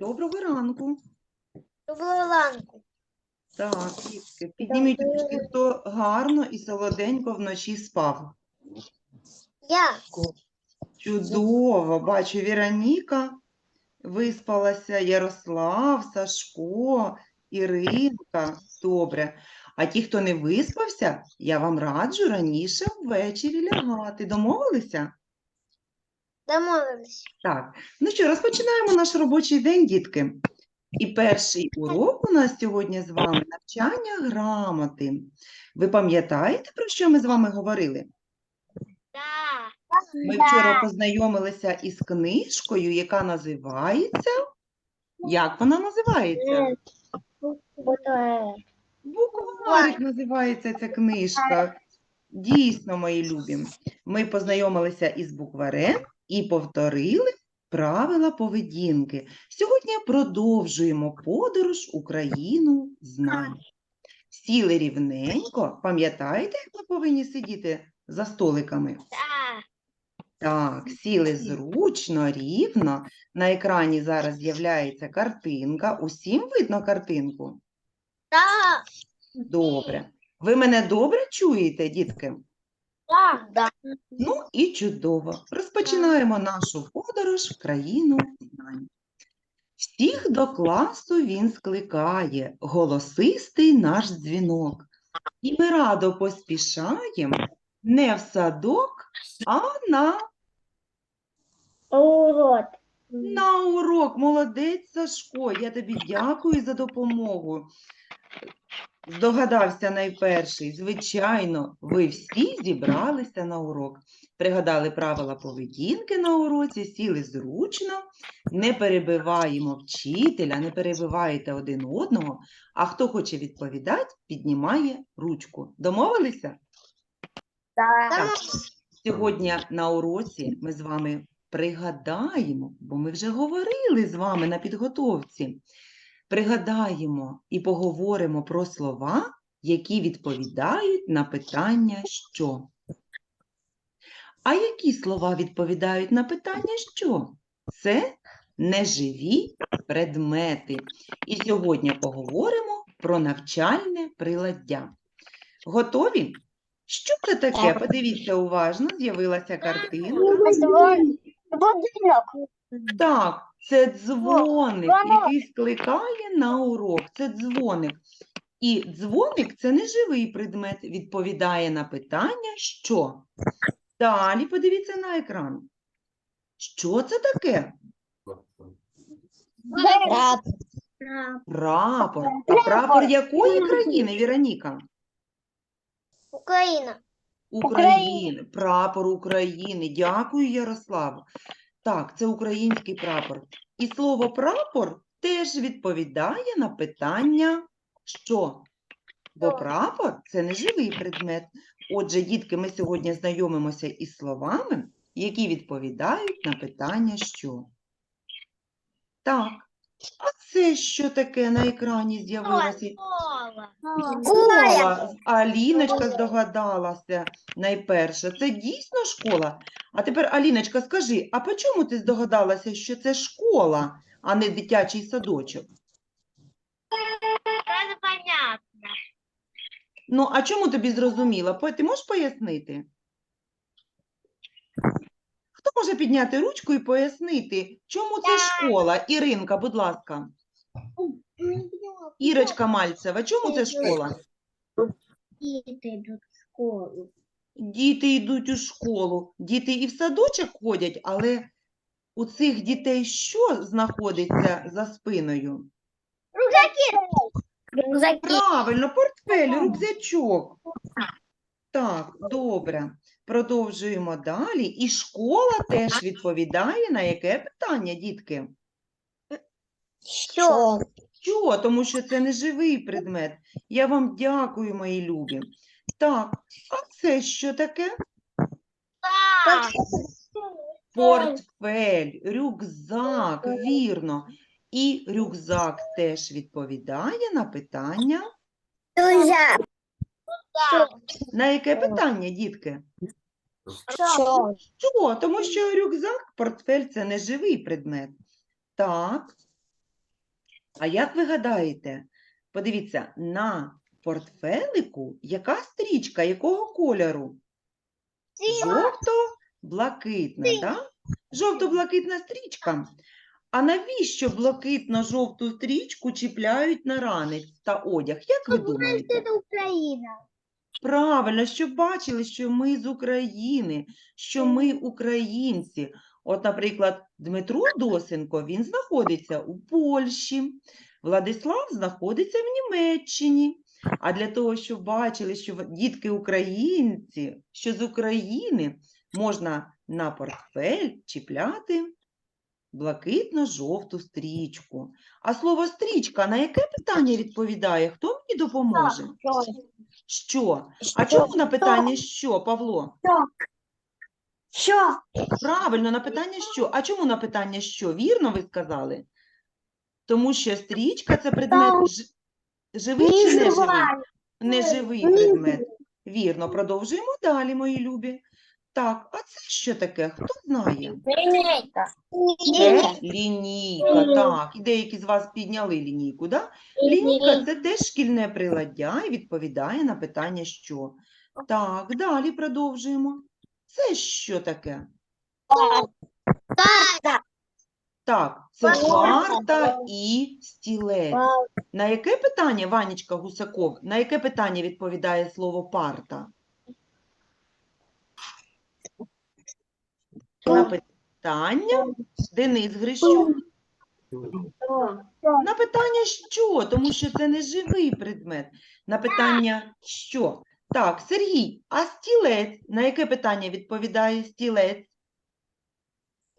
Доброго ранку. Доброго ранку. Так, дітки, підніміть ручки, хто гарно і солоденько вночі спав. Я. Чудово, бачу, Віроніка виспалася, Ярослав, Сашко, Іринка. Добре. А ті, хто не виспався, я вам раджу раніше ввечері лягати. Домовилися? Домовились. Так, ну що, розпочинаємо наш робочий день, дітки. І перший урок у нас сьогодні з вами навчання грамоти. Ви пам'ятаєте, про що ми з вами говорили? Да. Ми вчора познайомилися із книжкою, яка називається. Як вона називається? Букварик називається ця книжка. Дійсно, мої любі. Ми познайомилися із букварем і повторили правила поведінки. Сьогодні продовжуємо подорож Україну знань. Сіли рівненько. Пам'ятаєте, як ми повинні сидіти за столиками? Так, сіли зручно, рівно. На екрані зараз з'являється картинка. Усім видно картинку? Да. Добре. Ви мене добре чуєте, дітки? Да. Да. Ну і чудово. Розпочинаємо нашу подорож в країну знань. Всіх до класу він скликає, голосистий наш дзвінок. І ми радо поспішаємо не в садок, а на Урод. На урок, молодець Сашко, я тобі дякую за допомогу. Здогадався найперший. Звичайно, ви всі зібралися на урок. Пригадали правила поведінки на уроці, сіли зручно, не перебиваємо вчителя, не перебиваєте один одного, а хто хоче відповідати, піднімає ручку. Домовилися? Да. Так. Сьогодні на уроці ми з вами пригадаємо, бо ми вже говорили з вами на підготовці. Пригадаємо і поговоримо про слова, які відповідають на питання що. А які слова відповідають на питання що? Це неживі предмети. І сьогодні поговоримо про навчальне приладдя. Готові? Що це таке? Подивіться уважно, з'явилася картинка. Будинок. Так, це дзвоник, який скликає на урок. Це дзвоник. І дзвоник це не живий предмет, відповідає на питання що. Далі подивіться на екран. Що це таке? Прапор. А прапор якої країни, Віроніка? Україна. України, прапор України. Дякую, Ярослав. Так, це український прапор. І слово прапор теж відповідає на питання що? Бо прапор це не живий предмет. Отже, дітки, ми сьогодні знайомимося із словами, які відповідають на питання що. Так. А це що таке на екрані з'явилося? Школа. Аліночка здогадалася найперше. Це дійсно школа? А тепер, Аліночка, скажи, а по чому ти здогадалася, що це школа, а не дитячий садочок? Це понятно. Ну, а чому тобі зрозуміло? По- Ти можеш пояснити? Хто може підняти ручку і пояснити, чому це школа? Іринка, будь ласка. Ірочка Мальцева, чому це школа? Діти йдуть в школу. Діти йдуть у школу, діти і в садочок ходять, але у цих дітей що знаходиться за спиною? Рюкзаки. Правильно, портфель, рюкзачок. Так, добре. Продовжуємо далі. І школа теж відповідає на яке питання, дітки? Що? Що? Тому що це не живий предмет. Я вам дякую, мої любі. Так, а це що таке? Портфель, рюкзак, вірно. І рюкзак теж відповідає на питання. Рюкзак. На яке питання, дітки? Що? Що? Тому що рюкзак, портфель це не живий предмет. Так, А як ви гадаєте, подивіться, на портфелику яка стрічка, якого кольору? Жовто-блакитна, да? Жовто-блакитна стрічка. А навіщо блакитно-жовту стрічку чіпляють на ранець та одяг? Як ви думаєте? Это Украина. Правильно, щоб бачили, що ми з України, що ми українці. От, наприклад, Дмитро Досенко, він знаходиться у Польщі, Владислав знаходиться в Німеччині. А для того, щоб бачили, що дітки українці, що з України можна на портфель чіпляти блакитно-жовту стрічку. А слово стрічка на яке питання відповідає? Хто мені допоможе? Що? А чому на питання що, Павло? Що? Правильно, на питання що? А чому на питання що? Вірно ви сказали? Тому що стрічка це предмет ж... живий чи не живий? Неживий предмет. Вірно, продовжуємо далі, мої любі. Так, а це що таке? Хто знає? Линейка. Це лінійка, так. І деякі з вас підняли лінійку, да? Лінійка це теж шкільне приладдя і відповідає на питання що. Так, далі продовжуємо. Це що таке? Так, це Парта. і стілець. На яке питання, Ванечка Гусаков, на яке питання відповідає слово парта? На питання Денис Грищук. На питання що? Тому що це не живий предмет. На питання що? Так, Сергій, а стілець? На яке питання відповідає стілець?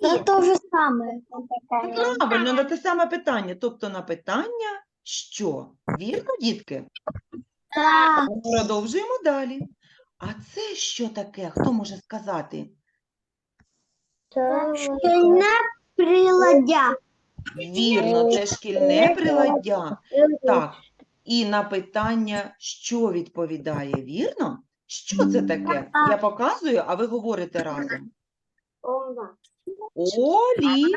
Это то же самое. Правильно, на те саме питання. Тобто на питання що? Вірно, дітки? Да. Продовжуємо далі. А це що таке? Хто може сказати? Шкільне приладдя. Вірно, це шкільне приладдя. Так. І на питання, що відповідає, вірно? Що це таке? Я показую, а ви говорите разом. Олі.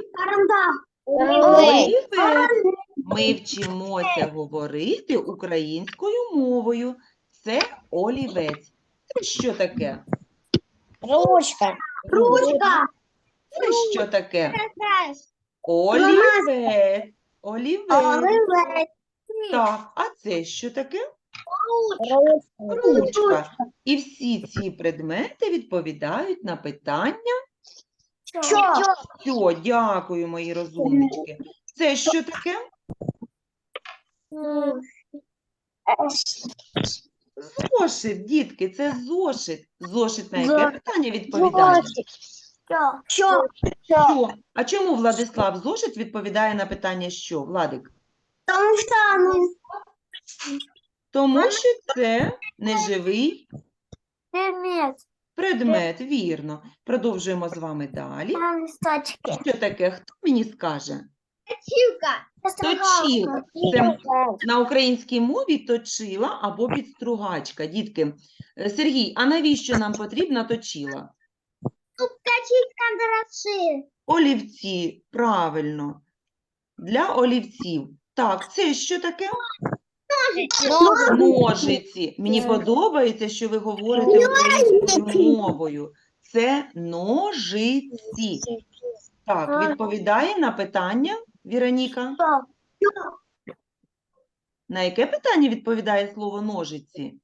Ми вчимося говорити українською мовою. Це олівець. Це що таке? Ручка. Ручка. Це що таке? Олівець. Олівець. Так, а це що таке? Ручка. Ручка. І всі ці предмети відповідають на питання. Що? Що, дякую, мої розумнички. Це що таке? Зошит, дітки, це зошит. Зошит на яке питання відповідає? Що? Що? Що? А чому Владислав зошит відповідає на питання що? Владик? Тому що ну, Тому що це неживий предмет. Предмет, вірно. Продовжуємо з вами далі. Листочки. Що таке? Хто мені скаже? Точилка. Точилка. Це на українській мові точила або підстругачка. Дітки, Е, Сергій, а навіщо нам потрібна точила? Точить кандараши. Олівці, правильно. Для олівців. Так, це що таке? Ножиці. Мені подобається, що ви говорите українською мовою. Це ножиці. Так, відповідає на питання, Віроніка. На яке питання відповідає слово ножиці?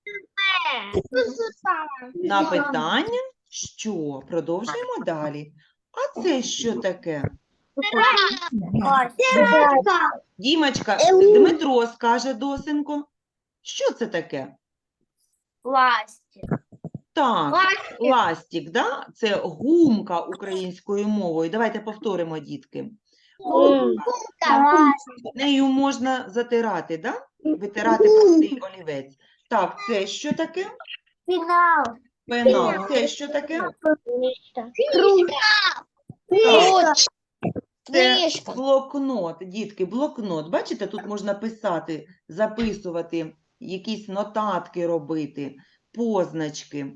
На питання що? Продовжуємо далі. А це що таке? Дімочка, Ем. Дмитро скаже Досенко. Що це таке? Пластик. Так, ластик, да? Це гумка українською мовою. Давайте повторимо, дітки. Нею можна затирати, да? Витирати простий олівець. Так, це що таке? Фінал. Пенал. Це що таке? Круто. Це блокнот, дітки, блокнот. Бачите, тут можна писати, записувати, якісь нотатки робити, позначки.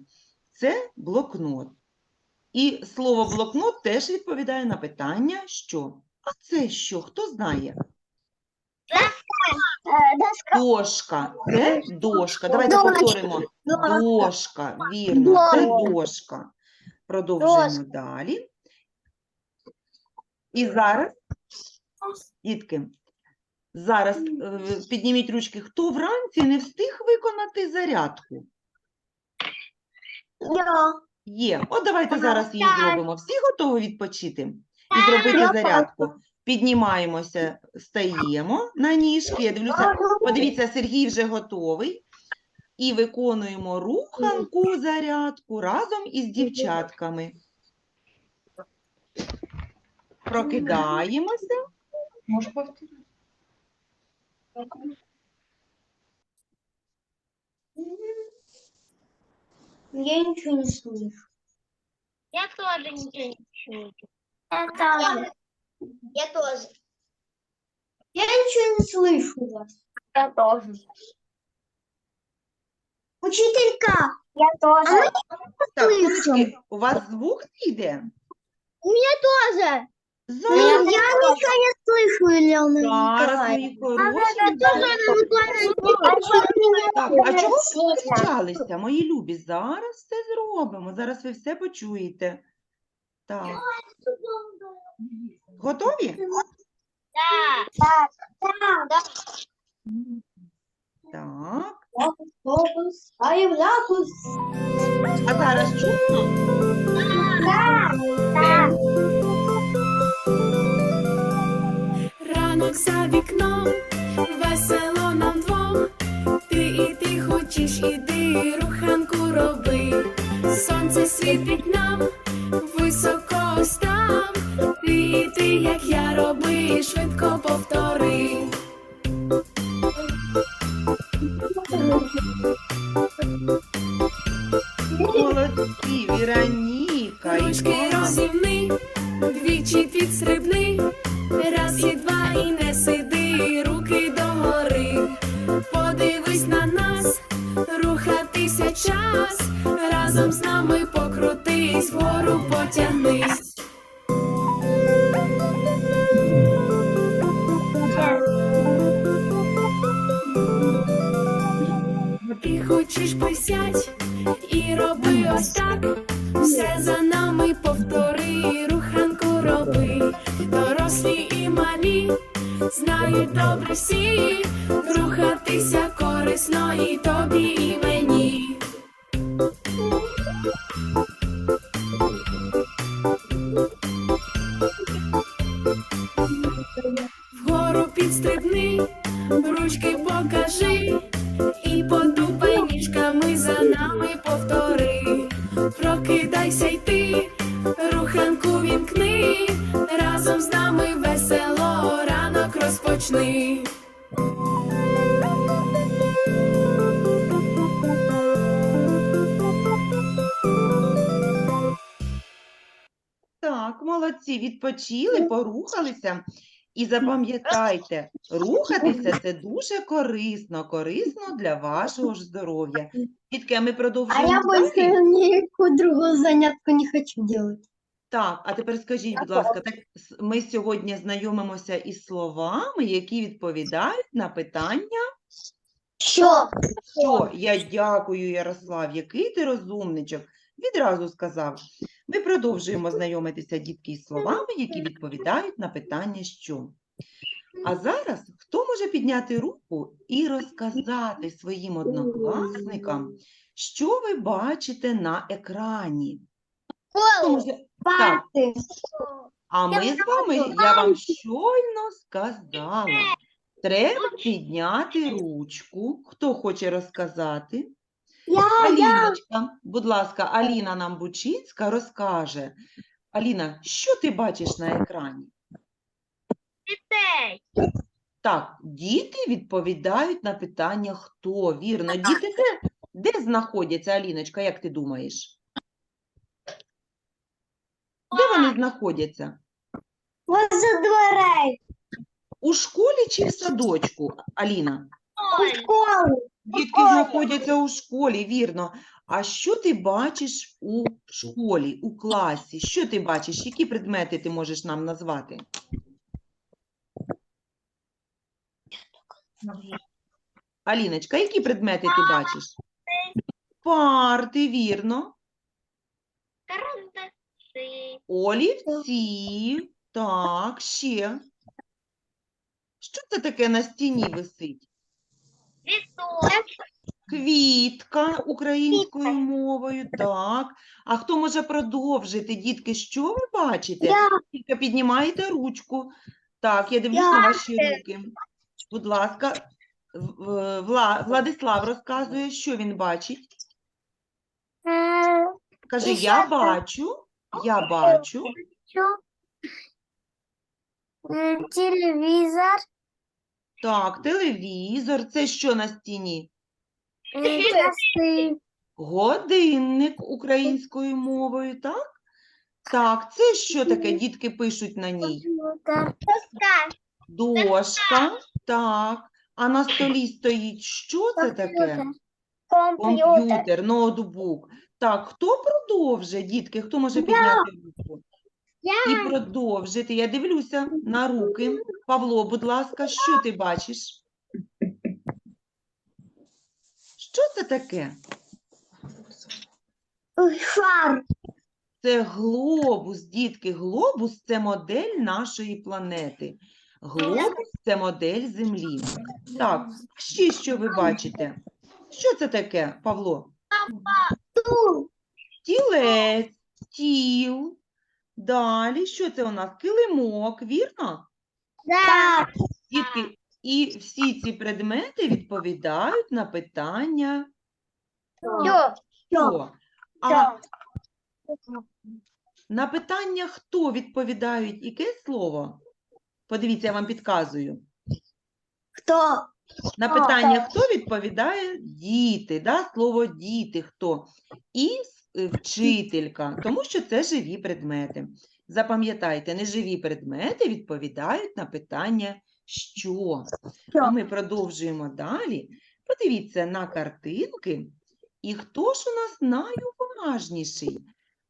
Це блокнот. І слово блокнот теж відповідає на питання, що. А це що? Хто знає? Доска. Дошка. Це дошка. Давайте Дошка. повторимо. Дошка. Вірно, це дошка. Продовжуємо далі. І зараз, дітки, зараз е, підніміть ручки. Хто вранці не встиг виконати зарядку? Я. Є. От давайте зараз її зробимо. Всі готові відпочити і зробити зарядку. Піднімаємося, стаємо на ніжки. Я дивлюся, подивіться, Сергій вже готовий. І виконуємо руханку зарядку разом із дівчатками Прокидаємося. Можешь повторить? Я ничего не слышу. Я тоже ничего не слышу. Я тоже. Я тоже. Я ничего не слышу вас. Я тоже. Учителька. Я тоже. Так, Слышу. сонечки, у вас звук не йде? тоже. Зараз, Я ничего не слышу, Елена зараз. Так, а чого ви почалися, мої любі? Зараз все зробимо. Зараз ви все почуєте. Так, готові? Так. Так. Так. А являкус. А зараз чутно? Так. Так. Ранок за вікном, весело нам двом. Ти і ти хочеш, іди, руханку роби. Сонце світить нам, високо став. Ти і ти, як я роби, швидко повтори. Молодці, Віроніка. і Ручки Іван. Вгору підстрибни, ручки покажи. І потупай ніжками за нами повтори. Прокидайся й ти, руханку вімкни, разом з нами весело ранок розпочни. Так, молодці, відпочили, порухалися. І запам'ятайте, рухатися це дуже корисно, корисно для вашого ж здоров'я. Дітки, а ми А я далі. никакую другую занятку не хочу делать. Так, а тепер скажіть, будь ласка, так ми сьогодні знайомимося із словами, які відповідають на питання, Що? що я дякую, Ярослав, який ти розумничок. Відразу сказав. Ми продовжуємо знайомитися, дітки, із словами, які відповідають на питання що. А зараз хто може підняти руку і розказати своїм однокласникам, що ви бачите на екрані? А ми з вами, я вам щойно сказала, треба підняти ручку. Хто хоче розказати? Я, я. Аліночка, будь ласка, Аліна нам Бучинська розкаже. Аліна, що ти бачиш на екрані? Так, діти відповідають на питання хто. Вірно, діти де, де знаходяться, Аліночка, як ти думаєш? Де вони знаходяться? Возле дверей. У школі чи в садочку, Аліна? У школу. Дітки знаходяться у школі, вірно. А що ти бачиш у школі, у класі? Що ти бачиш? Які предмети ти можеш нам назвати? Аліночка, які предмети ти бачиш? Парти, вірно. Олівці. Так, ще. Що це таке на стіні висить? Цветок. Квітка українською мовою, так. А хто може продовжити, дітки, що ви бачите? Тільки піднімаєте ручку. Так, я дивлюсь на ваші руки. Будь ласка, В- Вла- Владислав розказує, що він бачить. Каже, я ще бачу, я бачу. Телевизор. Так, телевізор. Це що на стіні? Годинник українською мовою, так? Так, це що таке? Дітки пишуть на ній. Дошка, так. А на столі стоїть що це таке? Комп'ютер, ноутбук. Так, хто продовжить, дітки? Хто може підняти руку? І продовжити. Я дивлюся на руки. Павло, будь ласка, що ти бачиш? Що це таке? Шар. Це глобус, дітки. Глобус це модель нашої планети. Глобус це модель Землі. Так, ще що ви бачите? Що це таке, Павло? Тілець, стіл. Далі, що це у нас? Килимок, вірно? Да. Дітки, і всі ці предмети відповідають на питання Все. хто. А на питання хто відповідають яке слово? Подивіться, я вам підказую. Кто? На питання хто відповідає діти, да? слово діти хто? І вчителька, тому що це живі предмети. Запам'ятайте, неживі предмети відповідають на питання що. А ми продовжуємо далі. Подивіться на картинки. І хто ж у нас найуважніший?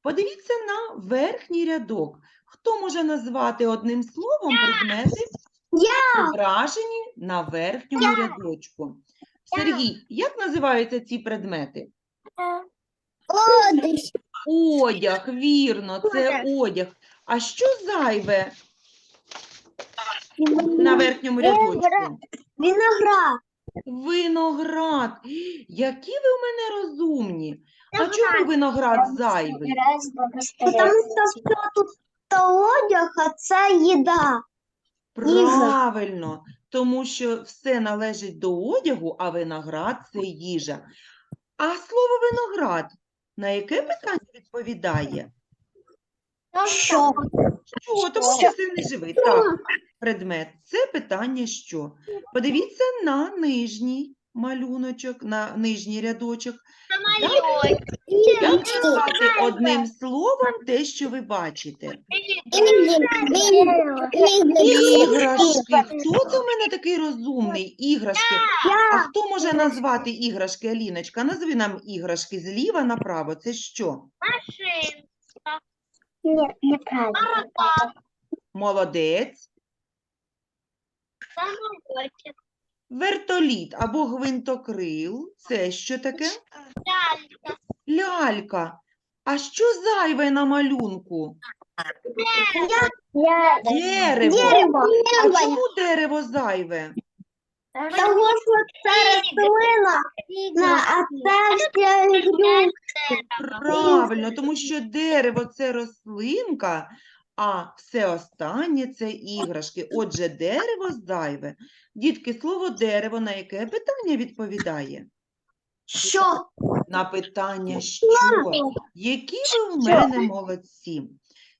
Подивіться на верхній рядок. Хто може назвати одним словом предмети, зображені на верхньому рядочку? Сергій, як називаються ці предмети? Лодыш. Одяг, вірно, це одяг. А що зайве на верхньому рядочку? Виноград. Виноград. Які ви у мене розумні. А чому виноград зайвий? Что все тут одяг, а це їда. Правильно, тому що все належить до одягу, а виноград це їжа. А слово виноград на яке питання відповідає? Що? Що? Тому що це не живий. Так, предмет. Це питання що? Подивіться на нижній малюночок, на нижній рядочок. Як назвати одним словом те, що ви бачите? Іграшки. Хто це в мене такий розумний? Іграшки. А хто може назвати іграшки, Аліночка? Назви нам іграшки зліва направо. Це що? Нет, неправильно. Молодець. Вертоліт або гвинтокрил. Це що таке? Лялька. Лялька. А що зайве на малюнку? Дерево. Дерево. А чому дерево зайве? Того, що це рослина, а це ігрушки. Правильно, тому що дерево це рослинка, а все останнє це іграшки. Отже, дерево зайве. Дітки, слово дерево на яке питання відповідає? Що? На питання що? Які ви в мене молодці.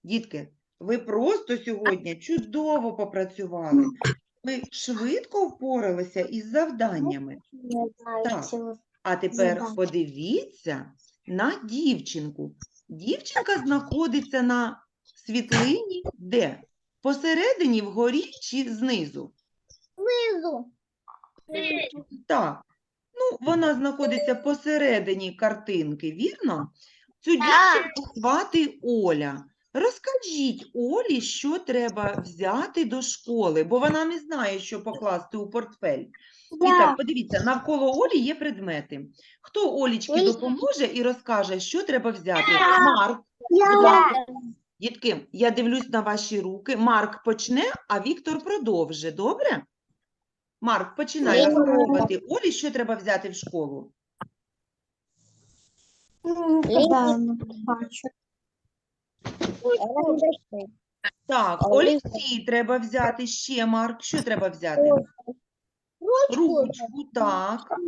Дітки, ви просто сьогодні чудово попрацювали. Ви швидко впоралися із завданнями. Так. А тепер подивіться на дівчинку. Дівчинка знаходиться на світлині де? Посередині, вгорі чи знизу? Знизу. Так. Ну, вона знаходиться посередині картинки, вірно? Цю дівчинку звати Оля. Розкажіть Олі, що треба взяти до школи, бо вона не знає, що покласти у портфель. І так, подивіться, навколо Олі є предмети. Хто Олічки допоможе і розкаже, що треба взяти? Марк, будь ласка. Дітки, я дивлюсь на ваші руки. Марк почне, а Віктор продовжить. Добре? Марк, починай Добре. розказувати Олі, що треба взяти в школу. Так, олівці треба взяти ще, Марк. Що треба взяти? Ручку, так.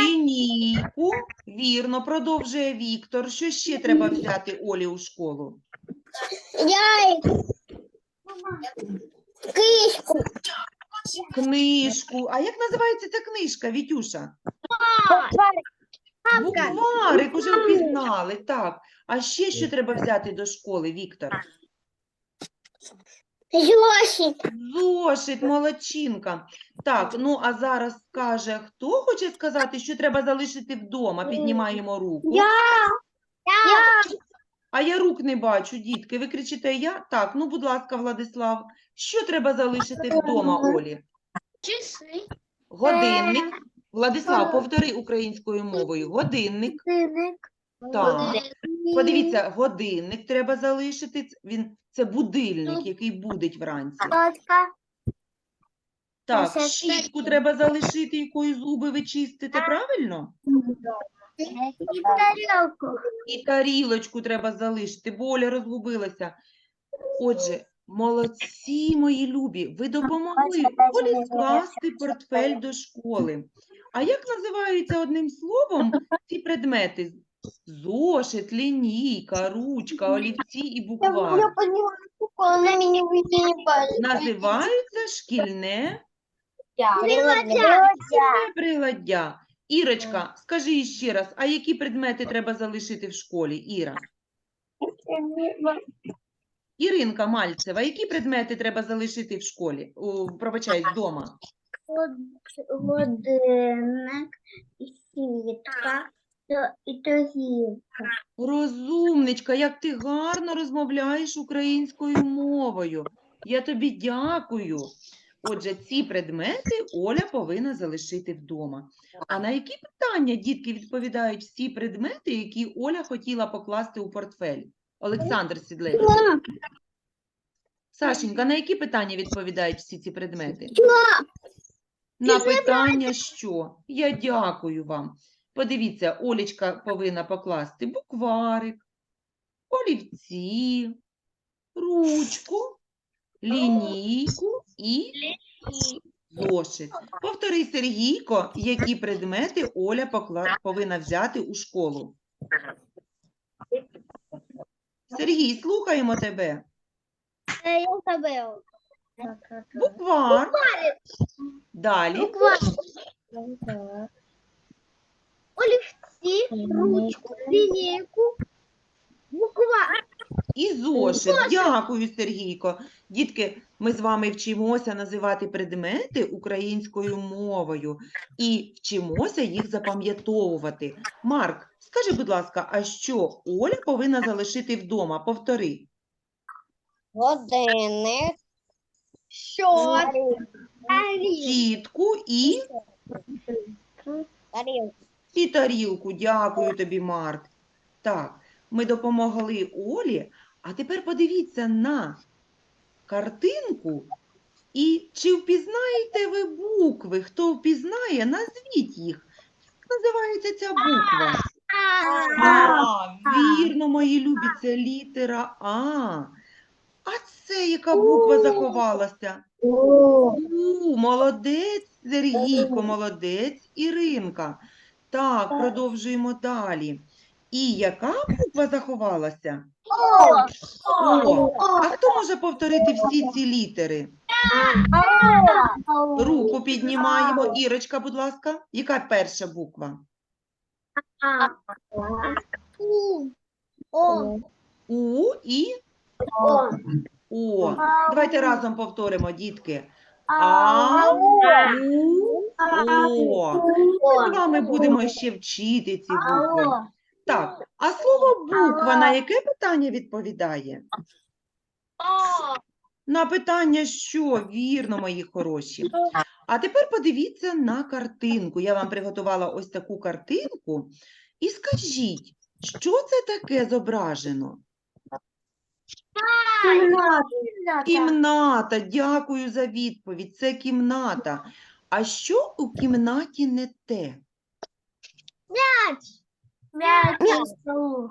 Лінійку. Вірно, продовжує Віктор. Що ще треба взяти Олі у школу? Кишку. Книжку. А як називається ця книжка, Вітюша? Букварик уже впізнали, так. А ще що треба взяти до школи, Віктор? Зошит. Зошит, молодчинка. Так, ну а зараз скаже, хто хоче сказати, що треба залишити вдома? Піднімаємо руку. Я. А я рук не бачу, дітки. Ви кричите я? Так, ну, будь ласка, Владислав. Що треба залишити вдома, Олі? Часы. Годинник. Владислав, повтори українською мовою. Годинник. Так. Подивіться, годинник треба залишити. Ц- Він це будильник, який будить вранці. Так, це щітку треба залишити, якою зуби ви чистите, правильно? И тарелку. І тарілочку треба залишити, бо Оля розгубилася. Отже, молодці, мої любі, ви допомогли Олі скласти портфель до школи. А як називаються одним словом ці предмети? Зошит, лінійка, ручка, олівці і буквар. Я поняла, она меня пальцем. Називаються шкільне Приладья. приладдя. Ірочка, скажи ще раз, а які предмети треба залишити в школі, Іра? Іринка Мальцева, які предмети треба залишити в школі? О, пробачай, вдома. Годинник, сітка, і. Розумничка, як ти гарно розмовляєш українською мовою. Я тобі дякую. Отже, ці предмети Оля повинна залишити вдома. А на які питання, дітки, відповідають всі предмети, які Оля хотіла покласти у портфель? Олександр Сідлецький. Сашенька, на які питання відповідають всі ці предмети? На питання що? Я дякую вам. Подивіться, Олічка повинна покласти букварик, олівці, ручку, лінійку і зошит. Повтори, Сергійко, які предмети Оля покла... повинна взяти у школу. Сергій, слухаємо тебе. Я забыл. Буквар. Далі. Буква. Олівці, ручку, лінійку, буква. І зошит. Дякую, Сергійко. Дітки, ми з вами вчимося називати предмети українською мовою і вчимося їх запам'ятовувати. Марк, скажи, будь ласка, а що Оля повинна залишити вдома? Повтори. Годинник. Що? Чітку і, Тарілка. І тарілку. Дякую тобі, Марк. Так, ми допомогли Олі, а тепер подивіться на картинку. І чи впізнаєте ви букви? Хто впізнає, назвіть їх. Як називається ця буква? А, вірно, мої любі, це літера А. А це яка буква заховалася? У, молодець, Сергійко, молодець, Іринка. Так, продовжуємо далі. І яка буква заховалася? О, а хто може повторити всі ці літери? Руку піднімаємо. Ірочка, будь ласка. Яка перша буква? У. О. У і О. О. Давайте разом повторимо, дітки. А, У, О. Ми з вами будемо ще вчити ці букви. Так, а слово буква на яке питання відповідає? На питання що? Вірно, мої хороші. А тепер подивіться на картинку. Я вам приготувала ось таку картинку. І скажіть, що це таке зображено? Кімната. Дякую за відповідь. Це кімната. А що у кімнаті не те? мяч.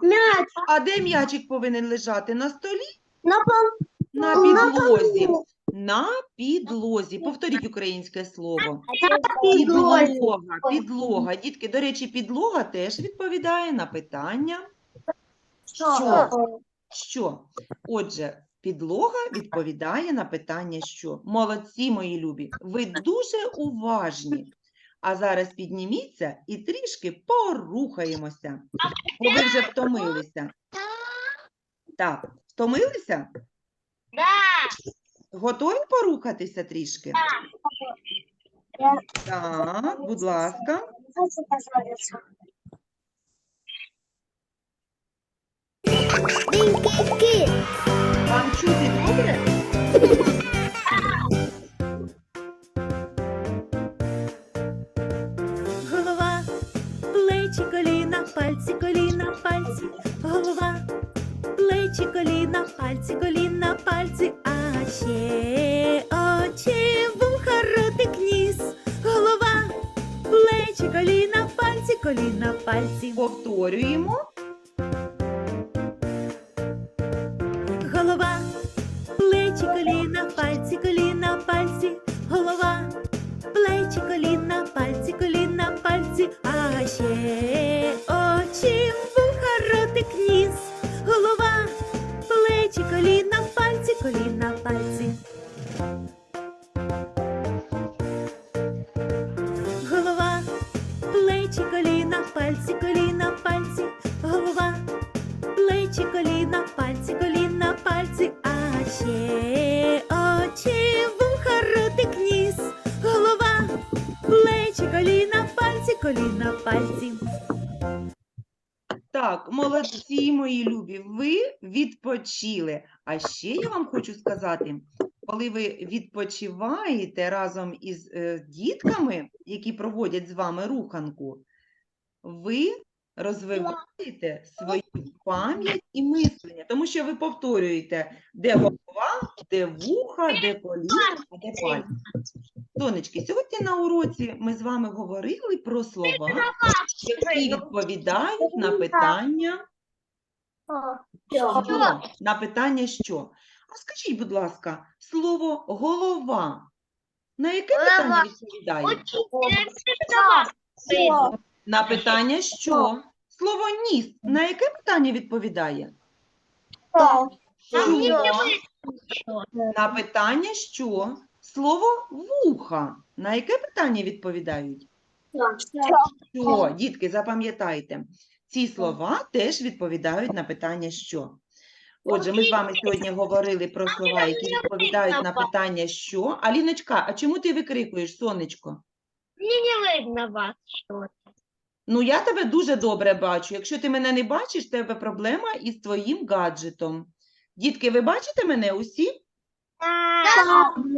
Мяч. А де м'ячик повинен лежати? На столі? На пол. На підлозі. На підлозі. Повторіть українське слово. Підлога, підлога. Дітки, до речі, підлога теж відповідає на питання Що? Що. Отже, підлога відповідає на питання що. Молодці, мої любі, ви дуже уважні. А зараз підніміться і трішки порухаємося, бо ви вже втомилися. Так, втомилися? Да. Готові порухатися трішки? Так, будь ласка. Вам чути добре? Голова, плечі, коліна, пальці, коліна, пальці, голова, плечі, коліна, пальці, коліна, пальці, а ще очі, вуха, ротик, ніс, голова, плечі, коліна, пальці, коліна, пальці, Повторюємо. Голова, плечі, коліна, пальці, коліна, пальці, голова, плечі, коліна, пальці, коліна, пальці, а ще очі, відпочили. А ще я вам хочу сказати, коли ви відпочиваєте разом із е, дітками, які проводять з вами руханку, ви розвиваєте свою пам'ять і мислення, тому що ви повторюєте, де голова, де вуха, де коліна, а де пальці. Донечки, сьогодні на уроці ми з вами говорили про слова, які відповідають на питання що? На питання що? А скажіть, будь ласка, слово голова. На яке питання відповідає? На питання що? Слово ніс. На яке питання відповідає? Що? На питання що? Слово вуха. На яке питання відповідають? Що? Дітки, запам'ятайте, ці слова теж відповідають на питання що. Отже, ми з вами сьогодні говорили про слова, які відповідають на питання що. Аліночка, а чому ти викрикуєш, сонечко? Мне не видно вас что Ну, я тебе дуже добре бачу. Якщо ти мене не бачиш, тебе проблема із твоїм гаджетом. Дітки, ви бачите мене усі?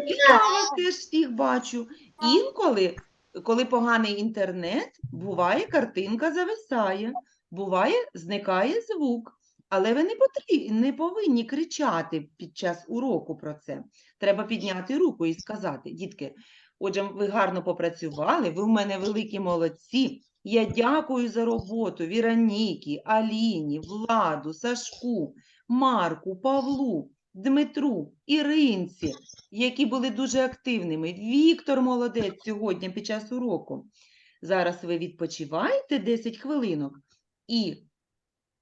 І я вас теж всіх бачу. Інколи, коли поганий інтернет, буває картинка зависає, буває зникає звук. Але ви не, потрібні, не повинні кричати під час уроку про це. Треба підняти руку і сказати, дітки, отже, ви гарно попрацювали, ви в мене великі молодці. Я дякую за роботу Віронікі, Аліні, Владу, Сашку, Марку, Павлу, Дмитру, Іринці, які були дуже активними. Віктор молодець сьогодні під час уроку. Зараз ви відпочиваєте 10 хвилинок і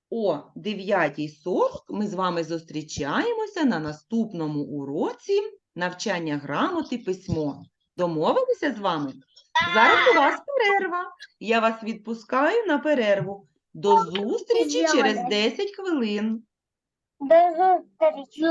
о 9.40 ми з вами зустрічаємося на наступному уроці навчання грамоти письмо. Домовилися з вами? Зараз у вас перерва. Я вас відпускаю на перерву. До зустрічі через 10 хвилин. До зустрічі.